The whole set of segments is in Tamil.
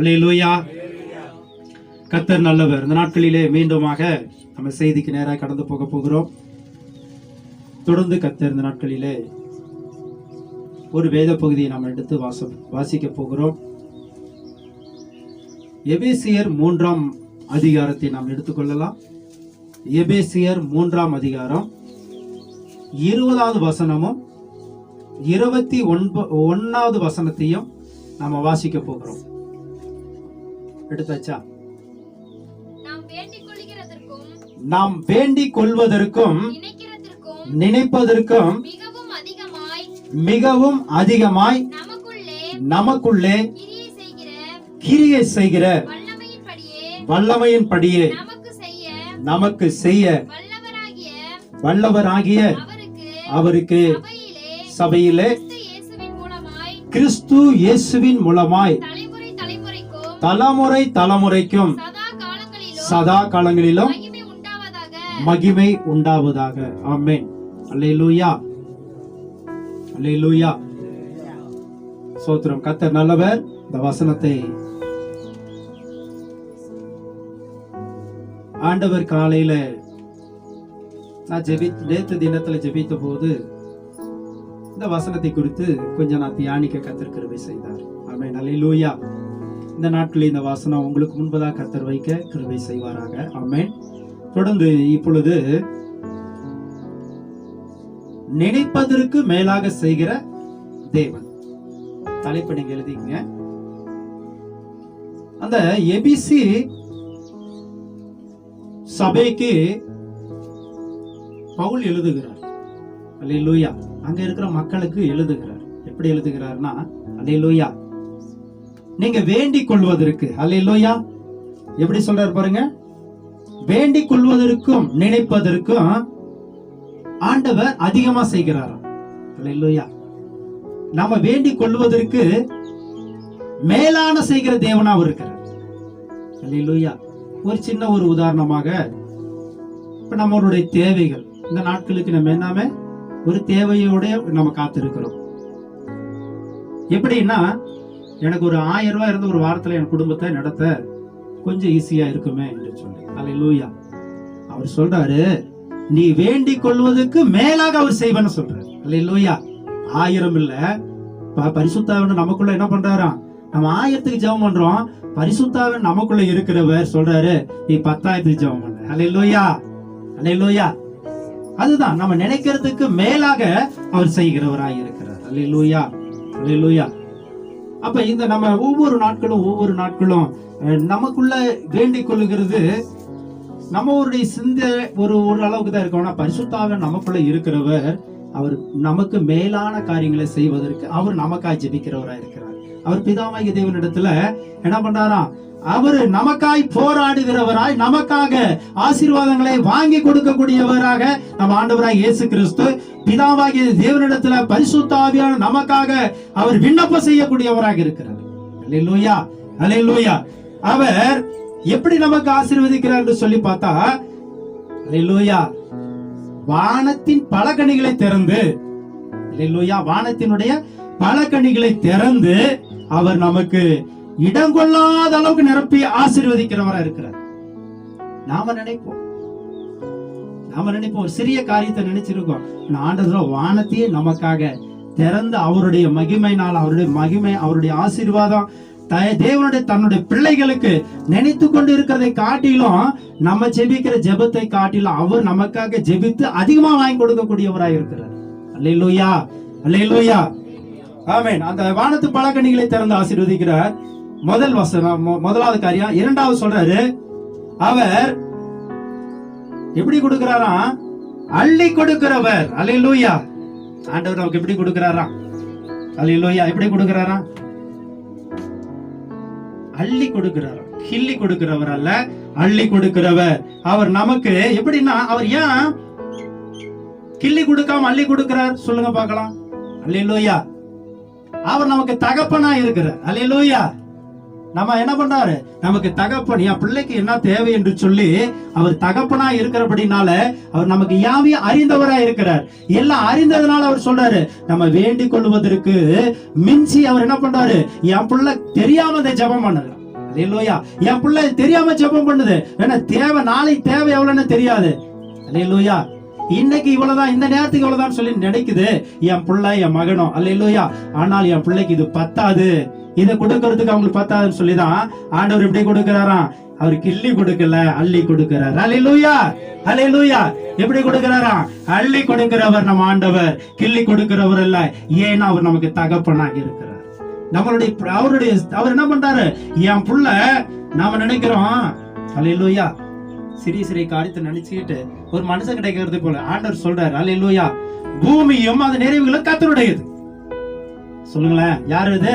அல்லேலூயா. கத்தர் நல்லவர். இந்த நாட்களிலே மீண்டுமாக நம்ம செய்திக்கு நேராக கடந்து போக போகிறோம். தொடர்ந்து கத்தர் இந்த நாட்களிலே ஒரு வேத பகுதியை நாம் எடுத்து வாச வாசிக்க போகிறோம். எபேசியர் மூன்றாம் அதிகாரத்தை நாம் எடுத்துக்கொள்ளலாம் எபேசியர் மூன்றாம் அதிகாரம் இருபதாவது வசனமும் இருபத்தி ஒன்ப ஒன்னாவது வசனத்தையும் நாம் வாசிக்க போகிறோம். எடுத்தாச்சா? நாம் வேண்டிக் கொள்வதற்கும் நினைப்பதற்கும் மிகவும் அதிகமாய் நமக்குள்ளே கிரியை செய்கிற வல்லமையின்படியே நமக்கு செய்ய வல்லவராகிய அவருக்கு சபையிலே கிறிஸ்து இயேசுவின் மூலமாய் தலைமுறை தலைமுறைக்கும் தலைமுறை தலைமுறைக்கும் சதா காலங்களிலும் மகிமை உண்டாவதாக. ஆமென். அல்லேலூயா. அல்லேலூயா. சோத்திரம். கத்தர் நல்லவர். இந்த வசனத்தை ஆண்டவர் காலையில நான் ஜெபி நேத்து தினத்துல ஜெபித்த போது இந்த வசனத்தை குறித்து கொஞ்சம் நான் தியானிக்க கத்தர் கிருபை செய்தார். ஆமென். அல்லேலூயா. இந்த நாட்களில் இந்த வசனம் உங்களுக்கு முன்பதாக கருத்தர் வைக்க கிருவை செய்வாராக. ஆமென். தொடர்ந்து இப்பொழுது நினைப்பதற்கு மேலாக செய்கிற தேவன். தலைப்பு நீங்க எழுதிங்க அந்த எபிசி சபைக்கு பவுல் எழுதுகிறார். அல்லையா அங்க இருக்கிற மக்களுக்கு எழுதுகிறார். எப்படி எழுதுகிறார்னா அல்லையா நீங்க வேண்டிக் கொள்வதற்கு அல்லையா எப்படி சொல்றாரு பாருங்க. வேண்டிக் கொள்வதற்கும் நினைப்பதற்கும் ஆண்டவர் அதிகமா செய்கிறாராம். இல்லையா நம்ம வேண்டிக் கொள்வதற்கு மேலான செய்கிற தேவனா அவர் இருக்கிறார். அல்லேலூயா. ஒரு சின்ன ஒரு உதாரணமாக இப்ப நம்மளுடைய தேவைகள் இந்த நாட்களுக்கு நம்ம என்னாம ஒரு தேவையோட நம்ம காத்திருக்கிறோம். எப்படின்னா எனக்கு ஒரு ஆயிரம் ரூபாய் இருந்த ஒரு வாரத்தில் என் குடும்பத்தை நடத்த கொஞ்சம் ஈஸியா இருக்குமே என்று சொல்லி. லூயா அவர் சொல்றாரு நீ வேண்டிக் கொள்வதற்கு மேலாக அவர் செய்வேன்னு சொல்றாரு. அல்லேலூயா ஆயிரம் இல்ல. ப- பரிசுத்தாவின் நமக்குள்ள என்ன பண்றாராம்? நம்ம ஆயிரத்துக்கு ஜெபம் பண்றோம். பரிசுத்தாவின் நமக்குள்ள இருக்கிறவர் சொல்றாரு நீ பத்தாயிரத்துக்கு ஜெபம் பண்ண. அல்ல லூயா அதுதான் நம்ம நினைக்கிறதுக்கு மேலாக அவர் செய்கிறவராய் இருக்கிறார். அல்ல லூயா அல்ல லூயா அப்ப இந்த நம்ம ஒவ்வொரு நாட்களும் ஒவ்வொரு நாட்களும் நமக்குள்ள வேண்டிக் கொள்ளுகிறது நம்மளுடைய சிந்த ஒரு ஒரு அளவுக்கு தான் இருக்கும். ஆனா பரிசுத்தாக நமக்குள்ள இருக்கிறவர் அவர் நமக்கு மேலான காரியங்களை செய்வதற்கு அவர் நமக்காக ஜெபிக்கிறவராக இருக்கிறார் அவர் பிதாமாகி தேவனிடத்துல என்ன பண்றாராம்? அவர் நமக்காய் போராடுகிறவராய் நமக்காக ஆசீர்வாதங்களை வாங்கி கொடுக்கக்கூடியவராக நம்ம ஆண்டவராய் இயேசு கிறிஸ்து பிதாவாகிய தேவனிடத்துல பரிசுத்தாவியான நமக்காக அவர் விண்ணப்பம் செய்யக்கூடியவராக இருக்கிறார். அல்லேலூயா அல்லேலூயா. அவர் எப்படி நமக்கு ஆசீர்வதிக்கிறார் என்று சொல்லி பார்த்தா அல்லேலூயா வானத்தின் பல கனிகளை திறந்து அல்லேலூயா வானத்தினுடைய பல கனிகளை திறந்து அவர் நமக்கு இடம் கொள்ளாத அளவுக்கு நிரப்பி ஆசீர்வதிக்கிறவரா இருக்கிறார். நாம நினைப்போம். நாம நினைப்போம். ஒரு சிறிய காரியத்தை நினைச்சிருக்கோம். ஆண்டதுல வானத்தையே நமக்காக திறந்து அவருடைய மகிமைனால் அவருடைய மகிமை அவருடைய ஆசீர்வாதம் தேவனுடைய தன்னுடைய பிள்ளைகளுக்கு நினைத்து கொண்டு இருக்கிறதை காட்டிலும் நம்ம ஜெபிக்கிற ஜெபத்தை காட்டிலும் அவர் நமக்காக ஜெபித்து அதிகமா வாங்கி கொடுக்கக்கூடியவராய் இருக்கிறார். அல்லையா அல்லேலூயா. ஆமேன். அந்த வானத்து பழக்கணிகளை திறந்து ஆசீர்வதிக்கிறார். முதல் வசனம் முதலாவது காரியம் இரண்டாவது சொல்றாரு அவர் எப்படி கொடுக்கிறாராம் அள்ளி கொடுக்கிறவர். அல்லேலூயா. ஆண்டவர் நமக்கு எப்படி கொடுக்கிறாராம் லூயா எப்படி கொடுக்கிறாராம் அள்ளி கொடுக்கிறாராம் கிள்ளி கொடுக்கிறவர் அல்ல அள்ளி கொடுக்கிறவர். அவர் நமக்கு எப்படின்னா அவர் ஏன் கிள்ளி கொடுக்காம அள்ளி கொடுக்கிறார்? சொல்லுங்க பார்க்கலாம். அல்லேலூயா. அவர் நமக்கு தகப்பனா இருக்கிறார். அல்லேலூயா. நம்ம என்ன பண்ணாரு நமக்கு தகப்பன் என் பிள்ளைக்கு என்ன தேவை என்று சொல்லி அவர் தகப்பனா இருக்கிறபடினால அவர் நமக்கு யாவையும் அறிந்தவரா இருக்கிறார். எல்லாம் அறிந்ததுனால அவர் சொல்றாரு நம்ம வேண்டிக் கொள்வதற்கு மிஞ்சி அவர் என்ன பண்றாரு? என் பிள்ளை தெரியாம இந்த ஜபம் பண்ணுறார் அல்லேலூயா. என் பிள்ளை தெரியாம ஜெபம் பண்ணுது. ஏன்னா தேவை நாளை தேவை எவ்வளவுன்னு தெரியாது. அல்லேலூயா. இன்னைக்கு இவ்வளவுதான் இந்த நேரத்துக்கு இவ்வளவுதான் சொல்லி நினைக்குது. என் பிள்ளை என் மகனும் அல்லேலூயா. ஆனால் என் பிள்ளைக்கு இது பத்தாது. இதை கொடுக்கறதுக்கு அவங்களுக்கு பத்தாதுன்னு சொல்லிதான் ஆண்டவர் எப்படி கொடுக்கிறாராம். அவர் கிள்ளி கொடுக்கல அள்ளி கொடுக்கிறார். அலையிலூயா அலையிலூயா எப்படி கொடுக்கிறாரா அள்ளி கொடுக்கிறவர் நம்ம ஆண்டவர் கிள்ளி கொடுக்கிறவர் இல்ல ஏன்னா அவர் நமக்கு தகப்பனாக இருக்கிறார். நம்மளுடைய அவருடைய அவர் என்ன பண்றாரு? என் புள்ள நாம நினைக்கிறோம். அலையிலூயா சிறிய சிறிய காரியத்தை நினைச்சுக்கிட்டு ஒரு மனுஷன் கிடைக்கிறது போல ஆண்டவர் சொல்றாரு. அல்லேலூயா பூமியும் அது நிறைவுகளும் கத்தருடையது சொல்லுங்களேன் யாரு இது?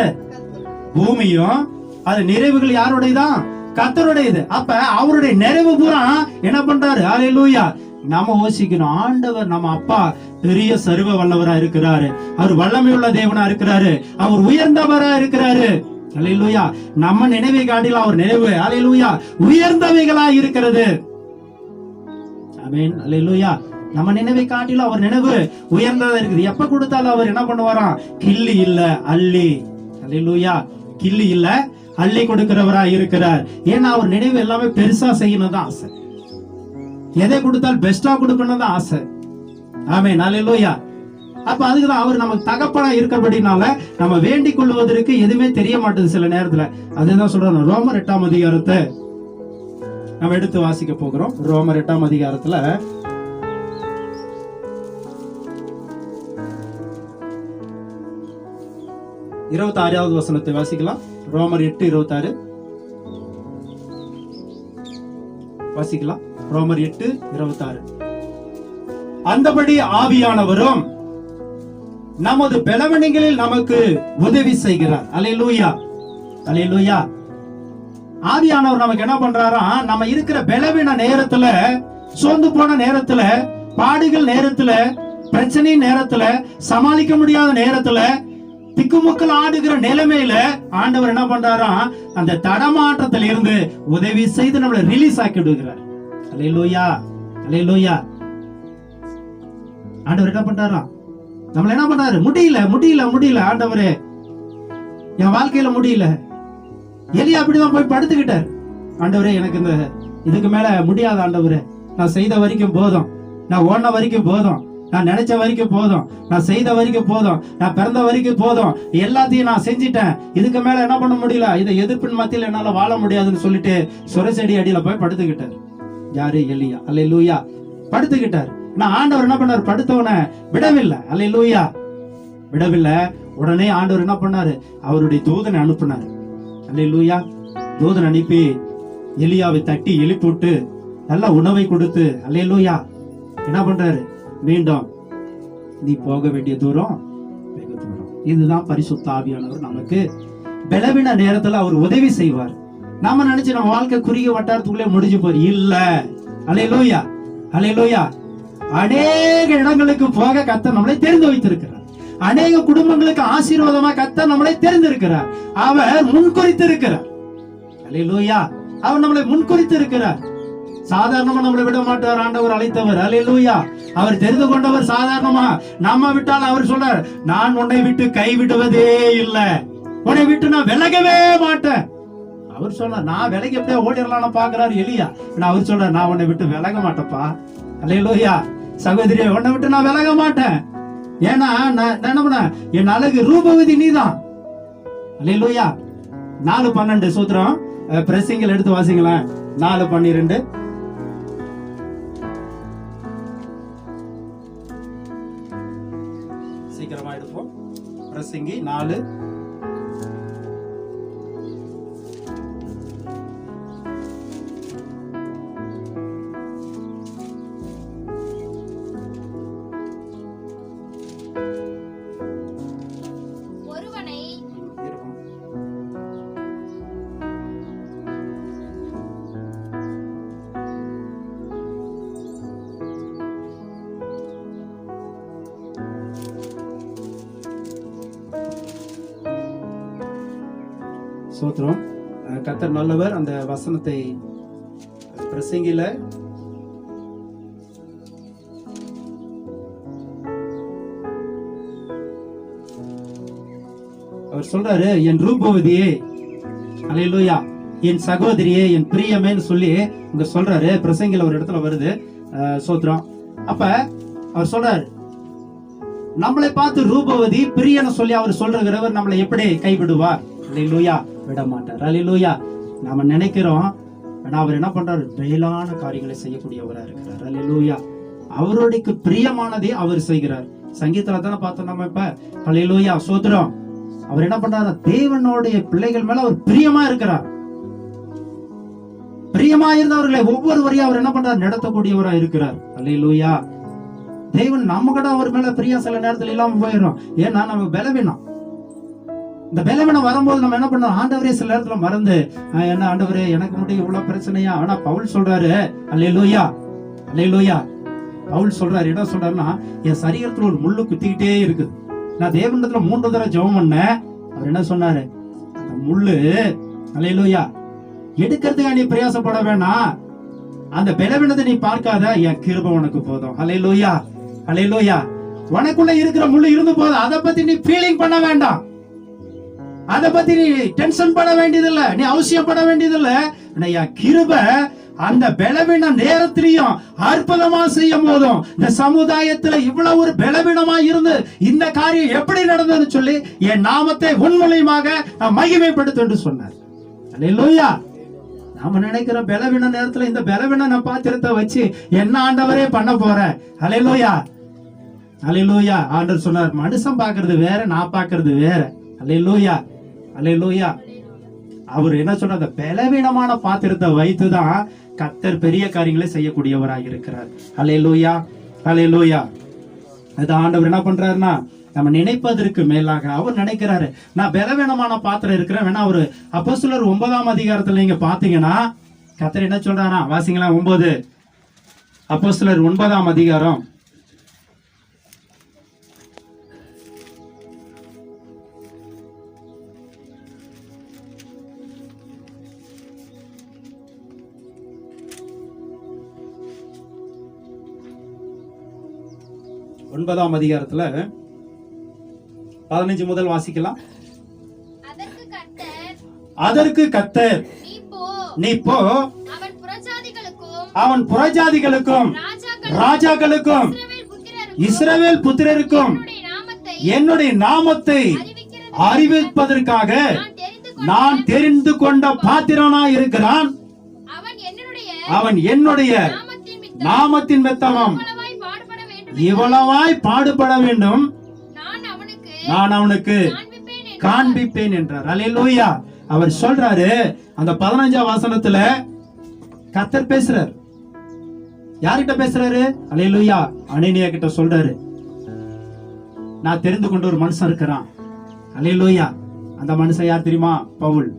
பூமியும் அது நிறைவுகள் யாருடையதான் கத்தருடையது அப்ப அவருடைய நிறைவு பூரா என்ன பண்றாரு? அல்லேலூயா நாம யோசிக்கணும். ஆண்டவர் நம்ம அப்பா பெரிய சர்வ வல்லவரா இருக்கிறாரு. அவர் வல்லமையுள்ள தேவனா இருக்கிறாரு. அவர் உயர்ந்தவரா இருக்கிறாரு. அலையலூயா நம்ம நினைவை காட்டில அவர் நினைவு அலையலூயா உயர்ந்தவைகளா இருக்கிறது. அமேன் அலையலூயா நம்ம நினைவை காட்டில அவர் நினைவு உயர்ந்ததா இருக்குது. எப்ப கொடுத்தாலும் அவர் என்ன பண்ணுவாராம்? கிள்ளி இல்ல அள்ளி. அலையலூயா கிள்ளி இல்ல அள்ளி கொடுக்கிறவரா இருக்கிறார். ஏன்னா அவர் நினைவு எல்லாமே பெருசா செய்யணும் தான் ஆசை. எதை கொடுத்தால் பெஸ்டா கொடுக்கணும் தான் ஆசை. ஆமே அல்லேலூயா அப்ப அதுக்குதான் அவர் நமக்கு தகப்பனா இருக்கிறபடினால நம்ம வேண்டிக் கொள்வதற்கு எதுவுமே தெரிய மாட்டேது சில நேரத்துல. அதுதான் சொல்றோம் ரோமர் எட்டாம் அதிகாரத்தை நம்ம எடுத்து வாசிக்க போகிறோம். ரோமர் எட்டாம் அதிகாரத்துல இருபத்தி ஆறாவது வசனத்தை வாசிக்கலாம். ரோமர் எட்டு இருபத்தாறு. வாசிக்கலாம். ரோமர் எட்டு இருபத்தாறு. அந்தபடி ஆவியானவரும் நமது பலவணிகளில் நமக்கு உதவி செய்கிறார். அலையலூயா அலையலூயா ஆவியானவர் நமக்கு என்ன பண்றாரா? நம்ம இருக்கிற பலவீன நேரத்துல சோர்ந்து போன நேரத்துல பாடுகள் நேரத்துல பிரச்சனை நேரத்துல சமாளிக்க முடியாத நேரத்துல திக்குமுக்கள் ஆடுகிற நிலைமையில ஆண்டவர் என்ன பண்றாரா? அந்த தடமாற்றத்துல இருந்து உதவி செய்து நம்மளை ரிலீஸ் ஆக்கி விடுகிறார். அலையலூயா அலையலூயா ஆண்டவர் என்ன பண்றாரா? நம்மள என்ன பண்றாரு? முடியல முடியல முடியல. ஆண்டவரே என் வாழ்க்கையில முடியல. எலியா அப்படிதான் போய் படுத்துக்கிட்டார். ஆண்டவரே எனக்கு இந்த இதுக்கு மேல முடியாத ஆண்டவரே. நான் செய்த வரைக்கும் போதும். நான் ஓடின வரைக்கும் போதும். நான் நினைச்ச வரைக்கும் போதும். நான் செய்த வரைக்கும் போதும். நான் பிறந்த வரைக்கும் போதும். எல்லாத்தையும் நான் செஞ்சிட்டேன். இதுக்கு மேல என்ன பண்ண முடியல? இதை எதிர்ப்பின் மத்தியில் என்னால வாழ முடியாதுன்னு சொல்லிட்டு சுரசெடி அடியில போய் படுத்துக்கிட்டார். யாரு? எலியா. அல்ல லூயா படுத்துக்கிட்டார். நான் ஆண்டவர் என்ன பண்ணார்? படுத்தவன விடவில்லை. அல்ல லூயா விடவில்லை. உடனே ஆண்டவர் என்ன பண்ணாரு? அவருடைய தூதனை அனுப்புனார். அல்ல லூயா தூதன் அனுப்பி எலியாவை தட்டி எழுப்பிவிட்டு நல்ல உணவை கொடுத்து அல்லேலூயா என்ன பண்றாரு? மீண்டும் நீ போக வேண்டிய தூரம் வெகு தூரம் இதுதான் பரிசுத்த ஆவியானவர் நமக்கு பலவின நேரத்துல அவர் உதவி செய்வார். நாம நினைச்சு நம்ம வாழ்க்கை குறுகிய வட்டாரத்துக்குள்ளே முடிஞ்சு போய் இல்ல. அலே லோயா அலே லோயா அநேக இடங்களுக்கு போக கத்த நம்மளை தெரிந்து வைத்திருக்கிறார். அநேக குடும்பங்களுக்கு ஆசீர்வாதமா கத்த நம்மளை தெரிந்திருக்கிறார். அவர் அலே லோயா அவர் நம்மளை முன்குறித்து இருக்கிறார் சாதாரணமா நம்மளை விட மாட்டார் ஆண்டவர் அழைத்தவர். அல்லேலூயா அவர் தெரிந்து கொண்டவர் சாதாரணமா? நம்ம விட்டால் அவர் சொல்றார் நான் உன்னை விட்டு கை விடுவதே உன்னை விட்டு நான் விலகவே மாட்டேன். அவர் சொன்னார் நான் விலகி எப்படியா ஓடிடலாம்னு பாக்குறாரு எலியா. நான் அவர் சொல்ற நான் உன்னை விட்டு விலக மாட்டேப்பா அல்லையா சகோதரி உன்னை விட்டு நான் விலக மாட்டேன். ஏன்னா நான் என்ன பண்ண என் அழகு ரூபவதி நீதான். அல்லையா நாலு பன்னெண்டு சூத்திரம். பிரசிங்கள் எடுத்து வாசிங்களேன். நாலு பன்னிரெண்டு. நாலு சோத்திரம். கத்தர் நல்லவர் அந்த வசனத்தை பிரசங்கில. அவர் சொல்றாரு என் ரூபவதியே அலையலூயா என் சகோதரியே என் பிரியமேன்னு சொல்லி இங்க சொல்றாரு. பிரசங்கில ஒரு இடத்துல வருது சோத்ரம் சோத்திரம். அப்ப அவர் சொல்றாரு நம்மளை பார்த்து ரூபவதி பிரியன்னு சொல்லி அவர் சொல்றவர் நம்மளை எப்படி கைவிடுவார்? அல்லேலூயா விட மாட்டார் அல்லேலூயா. நாம நினைக்கிறோம் ஆனா அவர் என்ன பண்றாரு? மேலான காரியங்களை செய்யக்கூடியவரா இருக்கிறார். அல்லேலூயா. அவருடைய பிரியமானதை அவர் செய்கிறார். சங்கீதத்துல தானே பார்த்தோம் நம்ம இப்ப. அல்லேலூயா. சோத்திரம். அவர் என்ன பண்றாரு? தேவனுடைய பிள்ளைகள் மேல அவர் பிரியமா இருக்கிறார். பிரியமா இருந்தவர்களை ஒவ்வொருவரையும் அவர் என்ன பண்றார்? நடத்தக்கூடியவரா இருக்கிறார். அல்லேலூயா. தேவன் நம்ம கூட அவர் மேல பிரியா சில நேரத்துல இல்லாம போயிடும் ஏன்னா நம்ம பலவீனம். இந்த பலவீனம் வரும்போது நம்ம என்ன பண்ணோம்? ஆண்டவரே சில நேரத்துல மறந்து என்ன ஆண்டவரே எனக்கு மட்டும் இவ்வளவு பிரச்சனையா? ஆனா பவுல் சொல்றாரு அலை லோயா பவுல் சொல்றாரு என்ன சொல்றாருன்னா என் சரீரத்துல ஒரு முள்ளு குத்திக்கிட்டே இருக்குது. நான் தேவனத்துல மூன்று தடவை ஜெபம் பண்ணேன். அவர் என்ன சொன்னாரு அந்த முள்ளு அல்லேலூயா எடுக்கிறதுக்கு நீ பிரயாசப்பட வேணாம். அந்த பலவீனத்தை நீ பார்க்காத என் கிருப உனக்கு போதும். அலை லோயா உனக்குள்ள இருக்கிற முள்ளு இருந்து போதும். அதை பத்தி நீ ஃபீலிங் பண்ண வேண்டாம். அதை பத்தி நீ டென்ஷன் பட வேண்டியதில்ல நீ அவசியப்பட வேண்டியதில்ல. ஆனா என் கிருப அந்த பலவீன நேரத்திலையும் அற்புதமா செய்யும் போதும் இந்த சமுதாயத்துல இவ்வளவு ஒரு பலவீனமா இருந்து இந்த காரியம் எப்படி நடந்ததுன்னு சொல்லி என் நாமத்தை உண்மொழியமாக நான் மகிமைப்படுத்து என்று சொன்னார். அல்லேலூயா. நாம நினைக்கிற பலவீன நேரத்துல இந்த பலவீன பாத்திரத்தை வச்சு என்ன ஆண்டவரே பண்ண போற? அலையலூயா அலையலூயா ஆண்டர் சொன்னார் மனுஷன் பாக்குறது வேற நான் பாக்குறது வேற. அலையலூயா அலையலூயா. அவர் என்ன சொன்ன அந்த பலவீனமான பாத்திரத்தை வைத்துதான் கத்தர் பெரிய காரியங்களை செய்யக்கூடியவராக இருக்கிறார். அலையலூயா அலையலூயா. அது ஆண்டவர் என்ன பண்றாருன்னா நம்ம நினைப்பதற்கு மேலாக அவர் நினைக்கிறாரு. நான் பலவீனமான பாத்திரம் இருக்கிறேன். வேணா அவரு அப்போஸ்தலர் ஒன்பதாம் அதிகாரத்துல நீங்க பாத்தீங்கன்னா கத்தர் என்ன சொல்றாரா வாசிங்களா ஒன்பது. அப்போஸ்தலர் ஒன்பதாம் அதிகாரம். ஒன்பதாம் அதிகாரத்துல பதினஞ்சு முதல் வாசிக்கலாம். அதற்கு கத்தர் நீ போ. அவன் புறஜாதிகளுக்கும் ராஜாக்களுக்கும் இஸ்ரவேல் புத்திரருக்கும் என்னுடைய நாமத்தை அறிவிப்பதற்காக நான் தெரிந்து கொண்ட பாத்திரனாய் இருக்கிறான். அவன் என்னுடைய நாமத்தின் மெத்தவம் இவ்வளவாய் பாடுபட வேண்டும்? நான் அவனுக்கு காண்பிப்பேன் என்று காண்பிப்பேன் என்றார். அல்லேலூயா அவர் சொல்றாரு அந்த பதினஞ்சாம் வசனத்துல கத்தர் பேசுறார். யார்கிட்ட பேசுறாரு? அல்லேலூயா அனேனியா கிட்ட சொல்றாரு. நான் தெரிந்து கொண்ட ஒரு மனுஷன் இருக்கிறான். அல்லேலூயா அந்த மனுஷன் யார் தெரியுமா? பவுல்.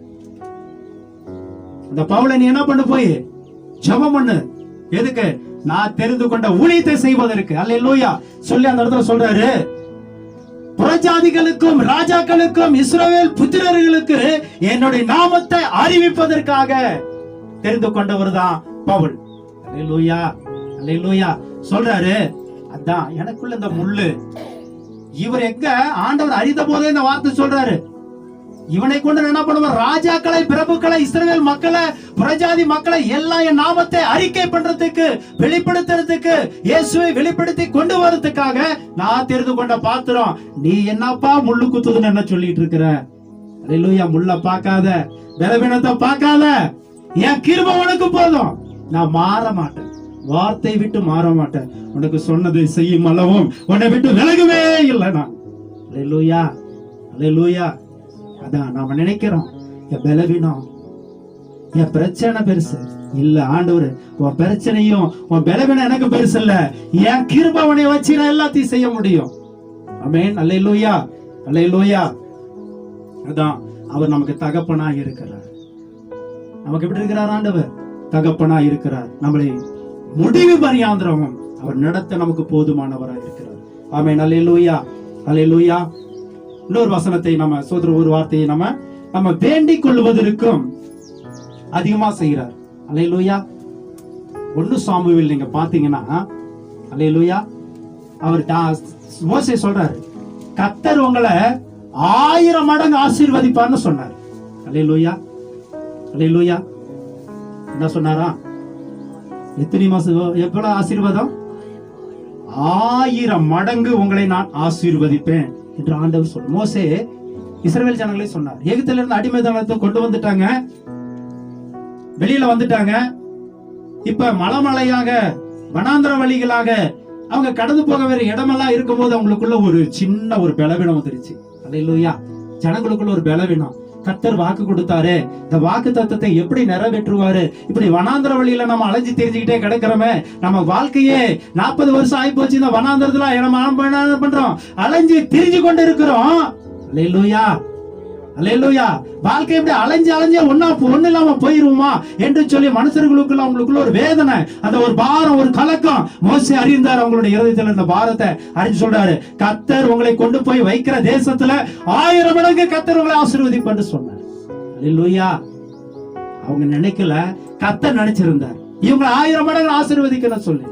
அந்த பவுலை நீ என்ன பண்ணு போய்? ஜெபம் பண்ணு. எதுக்கு? நான் தெரிந்து கொண்ட ஊழியத்தை செய்வதற்கு. அல்லேலூயா. சொல்லி அந்த இடத்துல சொல்றாரு. புறஜாதிகளுக்கும் ராஜாக்களுக்கும் இஸ்ரோவேல் புத்திரர்களுக்கு என்னுடைய நாமத்தை அறிவிப்பதற்காக தெரிந்து கொண்டவர் தான் பவுல். அல்லேலூயா. அல்லேலூயா. சொல்றாரு. அதான் எனக்குள்ள இந்த முள்ளு. இவர் எங்க? ஆண்டவர் அறிந்த போதே இந்த வார்த்தை சொல்றாரு. இவனை கொண்டு நான் என்ன பண்ணுவான்? ராஜாக்களை பிரபுக்களை இஸ்ரேல் மக்களை புரஜாதி மக்களை எல்லாம் என் நாமத்தை அறிக்கை பண்றதுக்கு வெளிப்படுத்துறதுக்கு இயேசுவை வெளிப்படுத்தி கொண்டு வரதுக்காக நான் தெரிந்து கொண்ட பாத்திரம் நீ என்னப்பா முள்ளு குத்துதுன்னு என்ன சொல்லிட்டு இருக்கிற? அல்லேலூயா முள்ள பார்க்காத பலவீனத்தை பார்க்காத. என் கிருப உனக்கு போதும். நான் மாற மாட்டேன். வார்த்தை விட்டு மாற மாட்டேன். உனக்கு சொன்னது செய்யும் அளவும் உன்னை விட்டு விலகவே இல்லை நான் அல்லேலூயா அல்லேலூயா அதான் நாம நினைக்கிறோம். என் பலவீனம் என் பிரச்சனை பெருசு. இல்ல ஆண்டவர் உன் பிரச்சனையும் உன் பலவீனம் எனக்கு பெருசு இல்ல. என் கிருபவனை வச்சு நான் எல்லாத்தையும் செய்ய முடியும். அமேன் அல்லேலூயா அல்லேலூயா அதான் அவர் நமக்கு தகப்பனா இருக்கிறார். நமக்கு எப்படி இருக்கிறார் ஆண்டவர்? தகப்பனா இருக்கிறார். நம்மளை முடிவு பரியாந்திரமும் அவர் நடத்த நமக்கு போதுமானவராக இருக்கிறார். ஆமே நல்ல ஆமென் அல்ல லூயா இன்னொரு வசனத்தை நம்ம சோதர ஒரு வார்த்தையை நம்ம நம்ம வேண்டிக் கொள்வதற்கும் அதிகமா செய்கிறார். அல்லேலூயா. ஒன்னு சாமுவில் நீங்க பாத்தீங்கன்னா அல்லேலூயா அவர் மோசை மோசே சொல்றாரு கத்தர் உங்களை ஆயிரம் மடங்கு ஆசீர்வதிப்பார்னு சொன்னார். அல்லேலூயா. அல்லேலூயா. என்ன சொன்னாரா? எத்தனை மாசம் எவ்வளவு ஆசீர்வாதம்? ஆயிரம் மடங்கு உங்களை நான் ஆசீர்வதிப்பேன். என்று ஆண்டவர் சொல் மோசே இஸ்ரேல் ஜனங்களே சொன்னார். எகிப்தில இருந்து அடிமைத்தனத்தை கொண்டு வந்துட்டாங்க. வெளியில வந்துட்டாங்க. இப்ப மலைமலையாக வனாந்திர வழிகளாக அவங்க கடந்து போக வேற இடமெல்லாம் இருக்கும்போது அவங்களுக்குள்ள ஒரு சின்ன ஒரு பலவீனம் வந்துருச்சு. அல்லையா ஜனங்களுக்குள்ள ஒரு பலவீனம். கத்தர் வாக்கு கொடுத்தாரு. இந்த வாக்கு தத்துவத்தை எப்படி நிறைவேற்றுவாரு? இப்படி வனாந்திர வழியில நம்ம அலைஞ்சு தெரிஞ்சுக்கிட்டே கிடக்கிறோமே நம்ம வாழ்க்கையே நாற்பது வருஷம் ஆகி போச்சு இந்த வனாந்திரத்துல நம்ம என்ன பண்றோம். அலைஞ்சு திரிஞ்சு கொண்டு இருக்கிறோம் இல்லையா அலையலூயா வாழ்க்கை எப்படி அலைஞ்சு அலைஞ்சு ஒன்னா ஒண்ணு இல்லாம போயிருவோமா என்று சொல்லி மனுஷர்களுக்குள்ள அவங்களுக்குள்ள ஒரு வேதனை அந்த ஒரு பாரம் ஒரு கலக்கம். மோசி அறிந்தார் அவங்களுடைய இருதயத்துல இந்த பாரத்தை. அறிஞ்சு சொல்றாரு கத்தர் உங்களை கொண்டு போய் வைக்கிற தேசத்துல ஆயிரம் மடங்கு கத்தர் உங்களை ஆசீர்வதிப்பான்னு சொன்னார். அல்லேலூயா அவங்க நினைக்கல கத்தர் நினைச்சிருந்தார். இவங்க ஆயிரம் மடங்கு ஆசீர்வதிக்கணும் சொல்லி.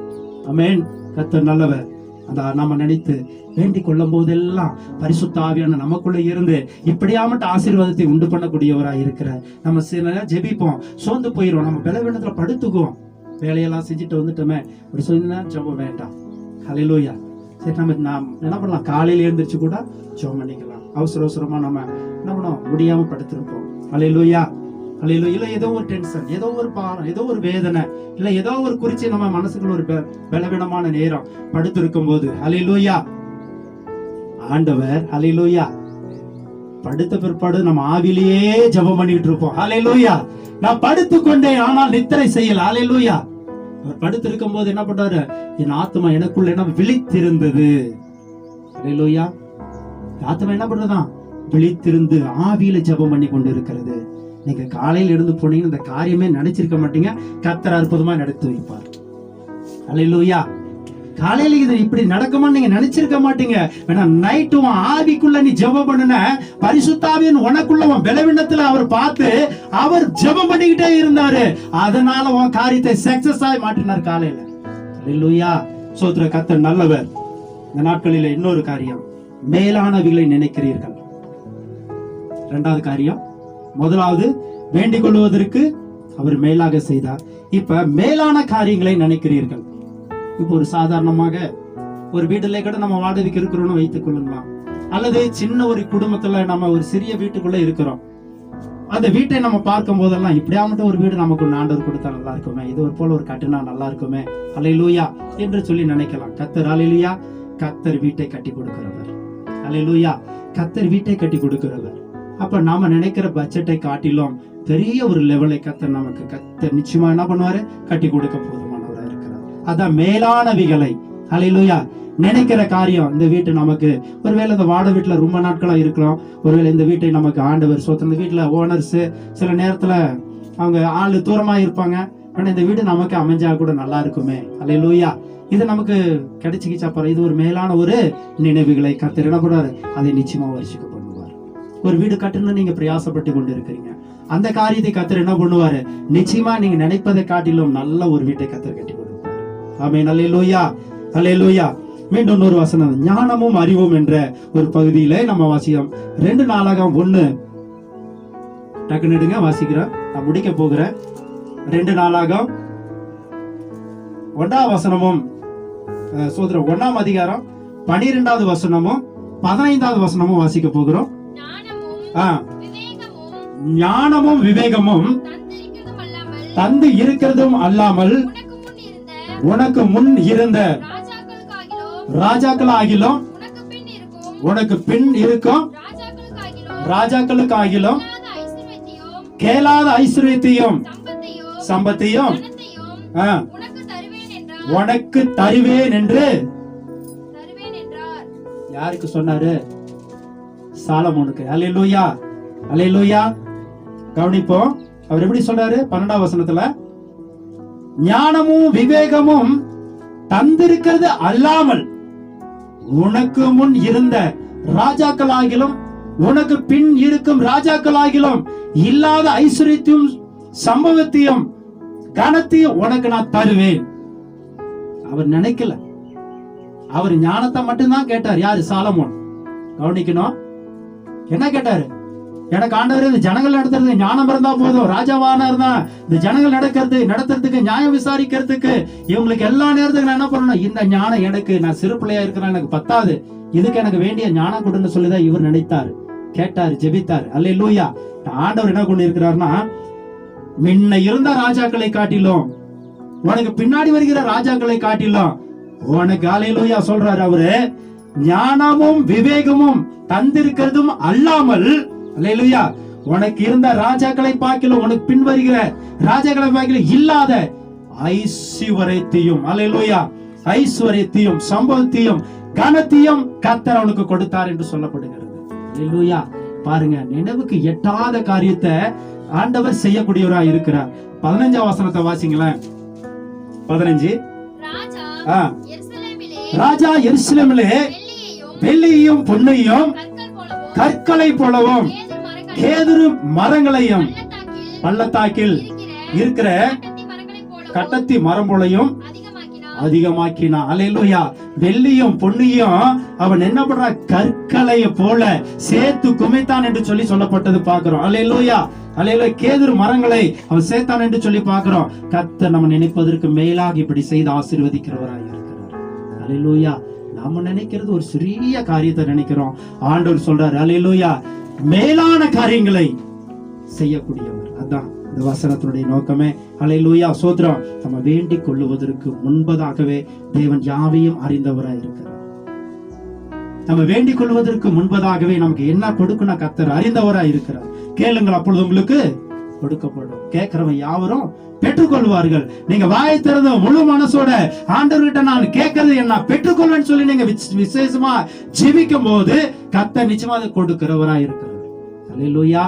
அமேன் கத்தர் நல்லவர். அந்த நம்ம நினைத்து வேண்டிக் கொள்ளும் போதெல்லாம் பரிசுத்தாவியான நமக்குள்ளே நமக்குள்ள இருந்து இப்படியாமட்ட ஆசீர்வாதத்தை உண்டு பண்ணக்கூடியவராக இருக்கிற நம்ம சில ஜெபிப்போம். சோர்ந்து போயிடும் நம்ம பலவீனத்துல படுத்துக்குவோம். வேலையெல்லாம் செஞ்சுட்டு வந்துட்டோமே. ஒரு கொஞ்ச ஜெபம் வேண்டாம். ஹalleluya சரி நம்ம நாம் என்ன பண்ணலாம்? காலையில எழுந்திரிச்சு கூட ஜெபம் பண்ணிக்கலாம். அவசர அவசரமா நம்ம என்ன பண்ணோம் முடியாம படுத்திருப்போம். ஹalleluya அல்ல இல்லை ஏதோ ஒரு டென்ஷன் ஏதோ ஒரு பாரம் ஏதோ ஒரு வேதனை இல்லை ஏதோ ஒரு குறிச்சு நம்ம மனசுக்குள்ள ஒரு பலவீனமான நேரம் படுத்திருக்கும் போது அலையிலோயா ஆண்டவர் அலையிலோயா படுத்த பிற்பாடு நம்ம ஆவிலேயே ஜபம் பண்ணிட்டு இருப்போம். அலையிலோயா நான் படுத்துக் கொண்டேன் ஆனால் நித்திரை செய்யல. அலையிலோயா அவர் படுத்திருக்கும் போது என்ன பண்றாரு? என் ஆத்மா எனக்குள்ள என்ன விழித்திருந்தது. அலையிலோயா ஆத்மா என்ன பண்றதாம் விழித்திருந்து ஆவியில ஜெபம் பண்ணி கொண்டு இருக்கிறது நீங்க காலையில இருந்து போனீங்கன்னா இந்த காரியமே நினைச்சிருக்க மாட்டீங்க. கத்தர் அற்புதமா நடத்தி வைப்பார். அலையிலூயா காலையில இது இப்படி நடக்குமான்னு நீங்க நினைச்சிருக்க மாட்டீங்க. வேணா நைட்டு உன் ஆவிக்குள்ள நீ ஜெபம் பண்ணுன பரிசுத்தாவின் உனக்குள்ள உன் பலவீனத்துல அவர் பார்த்து அவர் ஜெபம் பண்ணிக்கிட்டே இருந்தாரு. அதனால உன் காரியத்தை சக்சஸ் ஆகி மாற்றினார் காலையில. அல்லேலூயா சோத்ர கத்தர் நல்லவர். இந்த நாட்களில இன்னொரு காரியம் மேலானவைகளை நினைக்கிறீர்கள். இரண்டாவது காரியம் முதலாவது வேண்டிக் கொள்வதற்கு அவர் மேலாக செய்தார். இப்ப மேலான காரியங்களை நினைக்கிறீர்கள். இப்போ ஒரு சாதாரணமாக ஒரு வீட்டுல கூட நம்ம வாடகைக்கு இருக்கிறோம்னு வைத்துக் கொள்ளலாம் அல்லது சின்ன ஒரு குடும்பத்துல நம்ம ஒரு சிறிய வீட்டுக்குள்ள இருக்கிறோம். அந்த வீட்டை நம்ம பார்க்கும் போதெல்லாம் இப்படியா மட்டும் ஒரு வீடு நமக்கு ஆண்டவர் கொடுத்தா நல்லா இருக்குமே? இது ஒரு போல ஒரு கட்டுனா நல்லா இருக்குமே? அலையிலூயா என்று சொல்லி நினைக்கலாம். கத்தர் அலையிலூயா கத்தர் வீட்டை கட்டி கொடுக்கிறவர். அலையிலூயா கத்தர் வீட்டை கட்டி கொடுக்கிறவர். அப்ப நாம நினைக்கிற பட்ஜெட்டை காட்டிலும் பெரிய ஒரு லெவலை கத்த நமக்கு கத்த நிச்சயமா என்ன பண்ணுவாரு? கட்டி கொடுக்க போதுமானவரா இருக்கிறார். அதான் மேலானவிகளை. அலையிலுயா நினைக்கிற காரியம் இந்த வீட்டு நமக்கு. ஒருவேளை இந்த வாட வீட்டில் ரொம்ப நாட்களாக இருக்கலாம் ஒருவேளை இந்த வீட்டை நமக்கு ஆண்டவர் சொத்து. இந்த வீட்டில் ஓனர்ஸு சில நேரத்தில் அவங்க ஆள் தூரமாக இருப்பாங்க. ஆனால் இந்த வீடு நமக்கு அமைஞ்சா கூட நல்லா இருக்குமே. அல்லேலூயா இது நமக்கு கிடைச்சிக்கிச்சா பாரு இது ஒரு மேலான ஒரு நினைவுகளை கத்தர் அதை நிச்சயமாக வரிசிக்கும் ஒரு வீடு கட்டணும்னு நீங்க பிரயாசப்பட்டு கொண்டு இருக்கிறீங்க அந்த காரியத்தை கத்தர் என்ன பண்ணுவாரு? நிச்சயமா நீங்க நினைப்பதை காட்டிலும் நல்ல ஒரு வீட்டை கத்தர் கட்டி கொடுப்பார். ஆமே அல்லேலூயா. லோயா மீண்டும் ஒரு வசனம். ஞானமும் அறிவும் என்ற ஒரு பகுதியில நம்ம வாசிக்கிறோம். ரெண்டு நாளாக ஒண்ணு. டக்குன்னு எடுங்க வாசிக்கிறேன். நான் முடிக்க போகிறேன். ரெண்டு நாளாகம் ஒன்றாம் வசனமும் அஹ், சோதரம் அதிகாரம் பனிரெண்டாவது வசனமும் பதினைந்தாவது வசனமும் வாசிக்க போகிறோம். ஞானமும் விவேகமும் தந்து இருக்கிறதும் அல்லாமல் உனக்கு முன் இருந்த ராஜாக்களுக்காகிலும் ராஜாக்களாகிலும் உனக்கு பின் இருக்கும் ராஜாக்களுக்காகிலும் இல்லாத ஐஸ்வர்யத்தையும் கேளாத ஐஸ்வர்யத்தையும் சம்பத்தையும் உனக்கு தருவேன் என்று யாருக்கு சொன்னாரு? சாலமோனுக்கு. அல்லேலூயா. அல்லேலூயா. கவனிப்போம் அவர் எப்படி சொல்றாரு பன்னெண்டாம் வசனத்துல ஞானமும் விவேகமும் தந்திருக்கிறது அல்லாமல் உனக்கு முன் இருந்த ராஜாக்களாகிலும் உனக்கு பின் இருக்கும் ராஜாக்களாகிலும் இல்லாத ஐஸ்வர்யத்தையும் சம்பவத்தையும் கனத்தையும் உனக்கு நான் தருவேன். அவர் நினைக்கல. அவர் ஞானத்தை மட்டும்தான் கேட்டார். யாரு? சாலமோன். கவனிக்கணும். என்ன கேட்டாரு? எனக்கு ஆண்டவர் இந்த ஜனங்கள் நடத்துறது ஞானம் இருந்தா போதும். ராஜாவான இருந்தா இந்த ஜனங்கள் நடக்கிறது நடத்துறதுக்கு நியாயம் விசாரிக்கிறதுக்கு இவங்களுக்கு எல்லா நேரத்துக்கு நான் என்ன பண்ணணும்? இந்த ஞானம் எனக்கு நான் சிறு பிள்ளையா இருக்கிறேன் எனக்கு பத்தாது. இதுக்கு எனக்கு வேண்டிய ஞானம் கொடுன்னு சொல்லிதான் இவர் நினைத்தாரு. கேட்டாரு ஜெபித்தாரு. அல்ல லூயா ஆண்டவர் என்ன கொண்டு இருக்கிறாருன்னா முன்ன இருந்த ராஜாக்களை காட்டிலும் உனக்கு பின்னாடி வருகிற ராஜாக்களை காட்டிலும் உனக்கு அலையிலூயா சொல்றாரு அவரு ஞானமும் விவேகமும் தந்திருக்கிறதும் அல்லாமல் அலையிலூயா உனக்கு இருந்த ராஜாக்களை பார்க்கல உனக்கு பின் வருகிற ராஜாக்களை பார்க்கல இல்லாத ஐஸ்வரத்தையும் அலையிலூயா ஐஸ்வர்யத்தையும் சம்பவத்தையும் கனத்தையும் கத்தர் அவனுக்கு கொடுத்தார் என்று சொல்லப்படுகிறது. அல்லேலூயா பாருங்க நினைவுக்கு எட்டாத காரியத்தை ஆண்டவர் செய்யக்கூடியவரா இருக்கிறார். பதினஞ்சாம் வசனத்தை வாசிங்களேன். பதினஞ்சு. ராஜா. எருசலேமிலே வெள்ளியையும் பொன்னையும் கற்கள் போலவும் கேதுரு மரங்களையும் பள்ளத்தாக்கில் இருக்கிற கட்டத்தி மரம் போலையும் அதிகமாக்கினான். அலையிலுயா வெள்ளியும் பொன்னியும் அவன் என்ன பண்றான்? கற்களை போல சேர்த்து குமைத்தான் என்று சொல்லி சொல்லப்பட்டது பார்க்கிறோம். அலையிலுயா அலையில கேதுரு மரங்களை அவன் சேர்த்தான் என்று சொல்லி பார்க்கிறோம். கத்த நம்ம நினைப்பதற்கு மேலாக இப்படி செய்து ஆசீர்வதிக்கிறவராய் இருக்கிறார். அலையிலுயா நாம நினைக்கிறது ஒரு சிறிய காரியத்தை நினைக்கிறோம். ஆண்டவர் சொல்றாரு அலையிலுயா மேலான காரியங்களை செய்யக்கூடியவர். அதான் இந்த வசனத்தினுடைய நோக்கமே. அலையிலூயா சோத்ரம் நம்ம வேண்டிக் கொள்ளுவதற்கு முன்பதாகவே தேவன் யாவையும் அறிந்தவராய் இருக்கிறார். நம்ம வேண்டிக் கொள்வதற்கு முன்பதாகவே நமக்கு என்ன கொடுக்கணும் கத்தர் அறிந்தவராய் இருக்கிறார். கேளுங்கள் அப்பொழுது உங்களுக்கு. கொடுக்கப்படும். கேட்கிறவன் யாவரும் பெற்றுக்கொள்வார்கள். நீங்க வாயை திறந்த முழு மனசோட ஆண்டவர்கிட்ட நான் கேட்கறது என்ன பெற்றுக்கொள்வேன்னு சொல்லி நீங்க விசேஷமா ஜீவிக்கும் போது கத்த நிச்சயமா அதை கொடுக்கிறவரா இருக்கிறது அலையிலூயா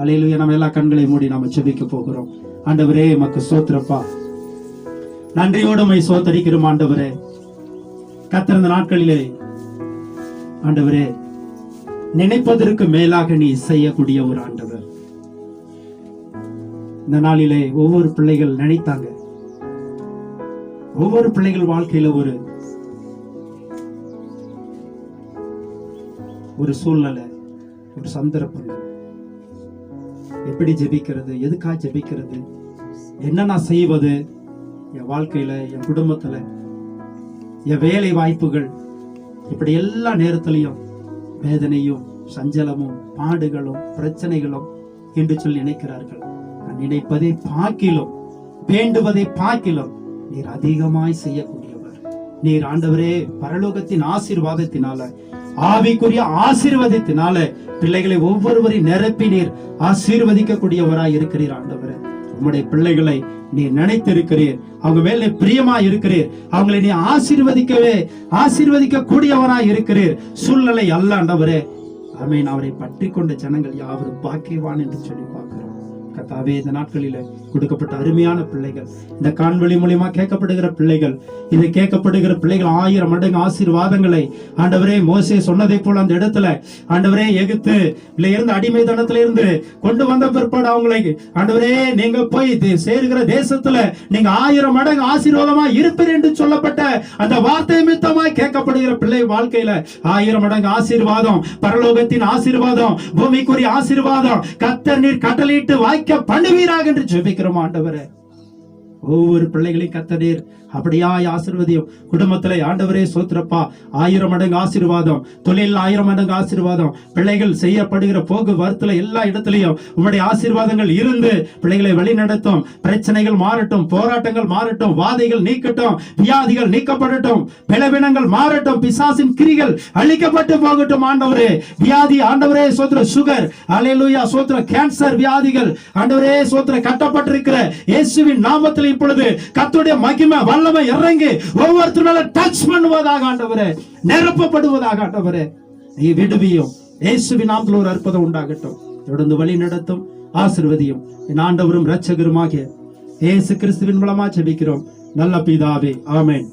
அலையிலுயா நம்ம எல்லா கண்களை மூடி நம்ம ஜெபிக்க போகிறோம். ஆண்டவரே மக்கு சோத்திரப்பா. நன்றியோடு மை சோத்தரிக்கிறோம் ஆண்டவரே. கத்திருந்த நாட்களிலே ஆண்டவரே நினைப்பதற்கு மேலாக நீ செய்யக்கூடிய ஒரு ஆண்டவர். இந்த நாளிலே ஒவ்வொரு பிள்ளைகள் நினைத்தாங்க. ஒவ்வொரு பிள்ளைகள் வாழ்க்கையில ஒரு ஒரு சூழ்நிலை ஒரு சந்தர்ப்பம் எப்படி ஜெபிக்கிறது எதுக்காக ஜெபிக்கிறது என்ன நான் செய்வது என் வாழ்க்கையில என் குடும்பத்துல என் வேலை வாய்ப்புகள் இப்படி எல்லா நேரத்திலையும் வேதனையும் சஞ்சலமும் பாடுகளும் பிரச்சனைகளும் என்று சொல்லி நினைக்கிறார்கள். நினைப்பதை பார்க்கிலும் வேண்டுவதை பார்க்கிலும் நீர் அதிகமாய் செய்யக்கூடியவர். நீர் ஆண்டவரே பரலோகத்தின் ஆசீர்வாதத்தினால ஆவிக்குரிய ஆசீர்வாதத்தினால பிள்ளைகளை ஒவ்வொருவரையும் நிரப்பி நீர் ஆசீர்வதிக்கக்கூடியவராய் இருக்கிறீர் ஆண்டவரே. உம்முடைய பிள்ளைகளை நீ நினைத்திருக்கிறீர். அவங்க மேல பிரியமா இருக்கிறீர். அவங்களை நீ ஆசீர்வதிக்கவே ஆசீர்வதிக்க கூடியவராய் இருக்கிறீர். சூழ்நிலை அல்ல ஆண்டவரே. ஆமென். அவரை பற்றி கொண்ட ஜனங்கள் யாவரும் பாக்கியவான் என்று சொல்லி பார்க்கிறோம். கத்தாவே இந்த நாட்களில கொடுக்கப்பட்ட அருமையான பிள்ளைகள் இந்த காணொளி மூலியமா கேட்கப்படுகிற பிள்ளைகள் இது கேட்கப்படுகிற பிள்ளைகள் ஆயிரம் மடங்கு ஆசீர்வாதங்களை ஆண்டவரே மோசே சொன்னதை போல அந்த இடத்துல ஆண்டவரே எகுத்து இல்ல இருந்து அடிமைத்தனத்துல இருந்து கொண்டு வந்த பிற்பாடு அவங்களை ஆண்டவரே நீங்க போய் சேருகிற தேசத்துல நீங்க ஆயிரம் மடங்கு ஆசீர்வாதமா இருப்பீர் என்று சொல்லப்பட்ட அந்த வார்த்தை மித்தமாய் கேட்கப்படுகிற பிள்ளை வாழ்க்கையில ஆயிரம் மடங்கு ஆசீர்வாதம் பரலோகத்தின் ஆசீர்வாதம் பூமிக்குரிய ஆசீர்வாதம் கத்தர் நீர் கட்டளையிட்டு வாய்க்க பண்ணுவீராக என்று ஜெபிக்கிறோம் ஆண்டவரே. ஒவ்வொரு பிள்ளைகளையும் கத்தனீர் அப்படியாய் ஆசிர்வதியும். குடும்பத்துல ஆண்டவரே சோத்திரப்பா. ஆயிரம் மடங்கு ஆசீர்வாதம். தொழில் ஆயிரம் மடங்கு ஆசீர்வாதம். பிள்ளைகள் செய்யப்படுகிற போக்கு வரத்துல எல்லா இடத்துலையும் உங்களுடைய ஆசீர்வாதங்கள் இருந்து பிள்ளைகளை வழிநடத்தும். பிரச்சனைகள் மாறட்டும் போராட்டங்கள் மாறட்டும் வாதைகள் நீக்கட்டும் வியாதிகள் நீக்கப்படட்டும் பிளவினங்கள் மாறட்டும் பிசாசின் கிரிகள் அழிக்கப்பட்டு போகட்டும் ஆண்டவரே. வியாதி ஆண்டவரே சோத்திர சுகர் அலையலூயா சோத்திர கேன்சர் வியாதிகள் ஆண்டவரே சோத்திர கட்டப்பட்டிருக்கிற இயேசுவின் நாமத்தில் இப்பொழுது கத்துடைய மகிமை வல்லமை இறங்கி ஒவ்வொருத்தர் மேல டச் பண்ணுவதாக ஆண்டவரே நிரப்பப்படுவதாக ஆண்டவரே. நீ விடுவியும். இயேசுவின் நாமத்தில் ஒரு அற்புதம் உண்டாகட்டும். தொடர்ந்து வழி நடத்தும் ஆசிர்வதியும். என் ஆண்டவரும் இரட்சகருமாகிய ஏசு கிறிஸ்துவின் மூலமா ஜெபிக்கிறோம். நல்ல பிதாவே ஆமேன்.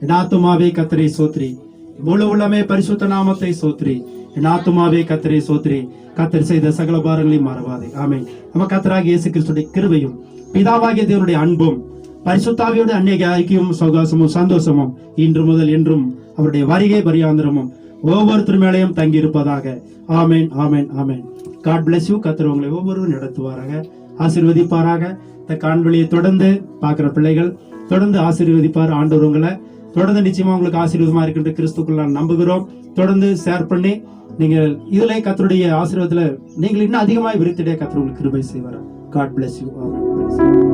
என் ஆத்துமாவே கத்திரை சோத்ரி. முழு உள்ளமே பரிசுத்த நாமத்தை சோத்ரி. என் ஆத்துமாவே கத்திரை சோத்ரி. கத்தர் செய்த சகல பாரங்களையும் மறவாதே. ஆமேன். நம்ம கத்தராக இயேசு கிறிஸ்துடைய கிருவையும் பிதாவாகிய தேவனுடைய அன்பும் பரிசுத்தாவியோட அநேக ஐக்கியமும் சௌகாசமும் சந்தோஷமும் இன்று முதல் என்றும் அவருடைய வருகை பரியாந்திரமும் ஒவ்வொருத்தர் மேலேயும் தங்கி இருப்பதாக ஆமேன் ஆமேன் ஆமேன். காட் பிளஸ் யூ கத்தர் உங்களை ஒவ்வொருவரும் நடத்துவாராக. ஆசீர்வதிப்பாராக. இந்த காண்வெளியை தொடர்ந்து பார்க்குற பிள்ளைகள் தொடர்ந்து ஆசீர்வதிப்பார் ஆண்டவர் உங்களை. தொடர்ந்து நிச்சயமா உங்களுக்கு ஆசீர்வாதமா இருக்கின்ற கிறிஸ்துக்குள்ள நம்புகிறோம். தொடர்ந்து ஷேர் பண்ணி நீங்கள் இதுல கத்தருடைய ஆசீர்வாதத்துல நீங்கள் இன்னும் அதிகமாக விருத்திடைய கத்தர் உங்களுக்கு கிருபை செய்வார் காட் பிளஸ் யூ